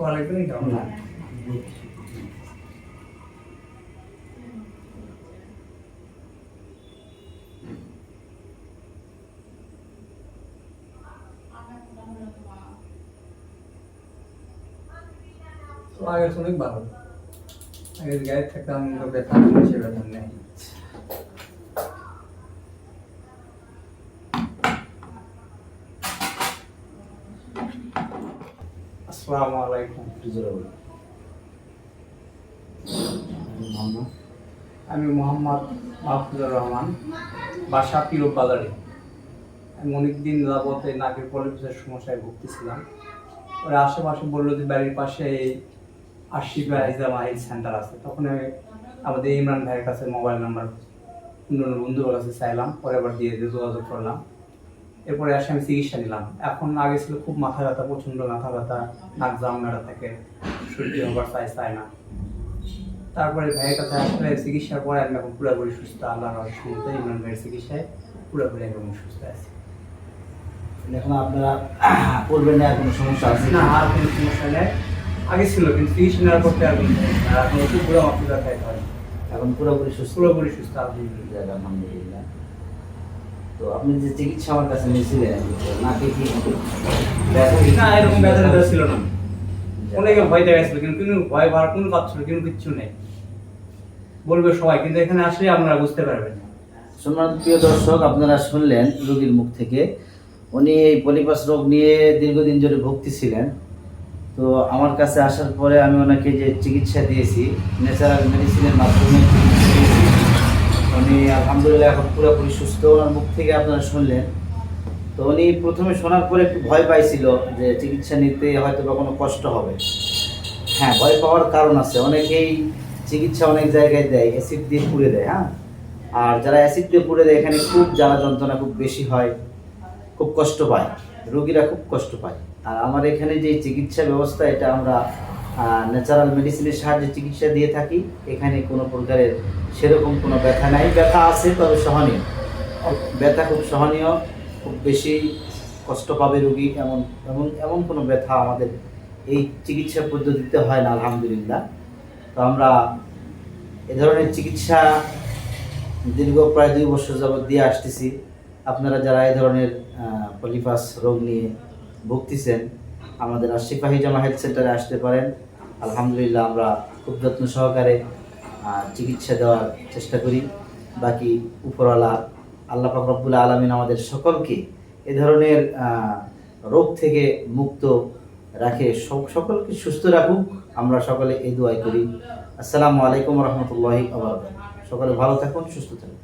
খাওয়া লাগবে না কেমন না তো আগে তো অনেক ভালো আগে গায়ে থাকতাম তো ব্যথা সে ব্যথা নেই আসসালামু আলাইকুম। আমি মোহাম্মদ। মাহফুজুর রহমান বাসা পিরব বাজারে। আমি অনেকদিন যাবত এই নাকের পলিপসের সমস্যায় ভুগতেছিলাম। ওরা আশেপাশে বলল যে বাড়ির পাশে আশিফা ইজামা হেলথ সেন্টার আছে। তখন আমি আমাদের ইমরান ভাইয়ের কাছে মোবাইল নাম্বার অন্য বন্ধুর কাছে চাইলাম। পরে আবার দিয়ে দিয়ে যোগাযোগ করলাম। এরপরে এসে আমি চিকিৎসা নিলাম। এখন আগে ছিল খুব মাথা ব্যথা প্রচণ্ড মাথা ব্যথা নাক জাম মেরা থাকে শরীর হবার চাই চায় না। তারপরে ভাইয়ের কাছে আসলে চিকিৎসার পরে আমি এখন পুরোপুরি সুস্থ আল্লাহর রহমতে ইমরান ভাইয়ের চিকিৎসায় পুরোপুরি একদম সুস্থ আছি। এখন আপনারা করবেন না কোনো সমস্যা আছে না আর কোনো সমস্যা নেই। আগে ছিল কিন্তু চিকিৎসা নেওয়ার করতে আর কোনো সমস্যা আর এখন পুরো অসুবিধা খাইতে হয় এখন পুরোপুরি সুস্থ? পুরোপুরি সুস্থ আলহামদুলিল্লাহ। আলহামদুলিল্লাহ। তো আপনি যে চিকিৎসা আমার কাছে নিয়েছিলেন নাকি কি না এরকম ব্যথা ব্যথা ছিল না। অনেকে ভয় দেখাইছিল কিন্তু কোনো ভয় ভার কোনো পাচ্ছিল কিন্তু কিচ্ছু নেই। বলবে সবাই কিন্তু এখানে আসলে আপনারা বুঝতে পারবেন সম্মানিত প্রিয় দর্শক আপনারা শুনলেন রোগীর মুখ থেকে। উনি এই পলিপাস রোগ নিয়ে দীর্ঘদিন ধরে ভুগতেছিলেন তো আমার কাছে আসার পরে আমি ওনাকে যে চিকিৎসা দিয়েছি ন্যাচারাল মেডিসিনের মাধ্যমে আলহামদুলিল্লাহ, এখন পুরোপুরি সুস্থ। ওনার মুখ থেকে আপনারা শুনলেন। তো উনি প্রথমে শোনার পরে একটু ভয় পাইছিল যে চিকিৎসা নিতে হয়তো বা কোনো কষ্ট হবে। হ্যাঁ ভয় পাওয়ার কারণ আছে। অনেকেই চিকিৎসা অনেক জায়গায় দেয়, অ্যাসিড দিয়ে পুড়ে দেয় হ্যাঁ? আর যারা অ্যাসিড দিয়ে পুড়ে দেয়, এখানে খুব জ্বালা যন্ত্রণা খুব বেশি হয়, খুব কষ্ট পায়। রোগীরা খুব কষ্ট পায়। আর আমার এখানে যে চিকিৎসা ব্যবস্থা, এটা আমরা ন্যাচারাল মেডিসিনের সাহায্যে চিকিৎসা দিয়ে থাকি। এখানে কোনো প্রকারের সেরকম কোনো ব্যথা নাই। ব্যথা আছে, তবে সহনীয়। ব্যথা খুব সহনীয়, খুব বেশি কষ্ট পাবে রুগী এমন এমন এমন কোনো ব্যথা আমাদের এই চিকিৎসা পদ্ধতিতে হয় না, আলহামদুলিল্লাহ। তো আমরা এ ধরনের চিকিৎসা দীর্ঘ প্রায় দুই বছর যাবৎ দিয়ে আসতেছি। আপনারা যারা এ ধরনের পলিপাস রোগ নিয়ে ভুগতেছেন আমাদের আশিফা হিজামা হেলথ সেন্টারে আসতে পারেন। আলহামদুলিল্লাহ আমরা খুব যত্ন সহকারে চিকিৎসা দেওয়ার চেষ্টা করি। বাকি উপরওয়ালা আল্লাহ পাক রব্বুল আলমিন আমাদের সকলকে এ ধরনের রোগ থেকে মুক্ত রাখে। সকলকে সুস্থ রাখুক। আমরা সকলে এই দোয়াই করি। আসসালামু আলাইকুম রহমতুল্লাহি সকলে ভালো থাকুন, সুস্থ থাকুন।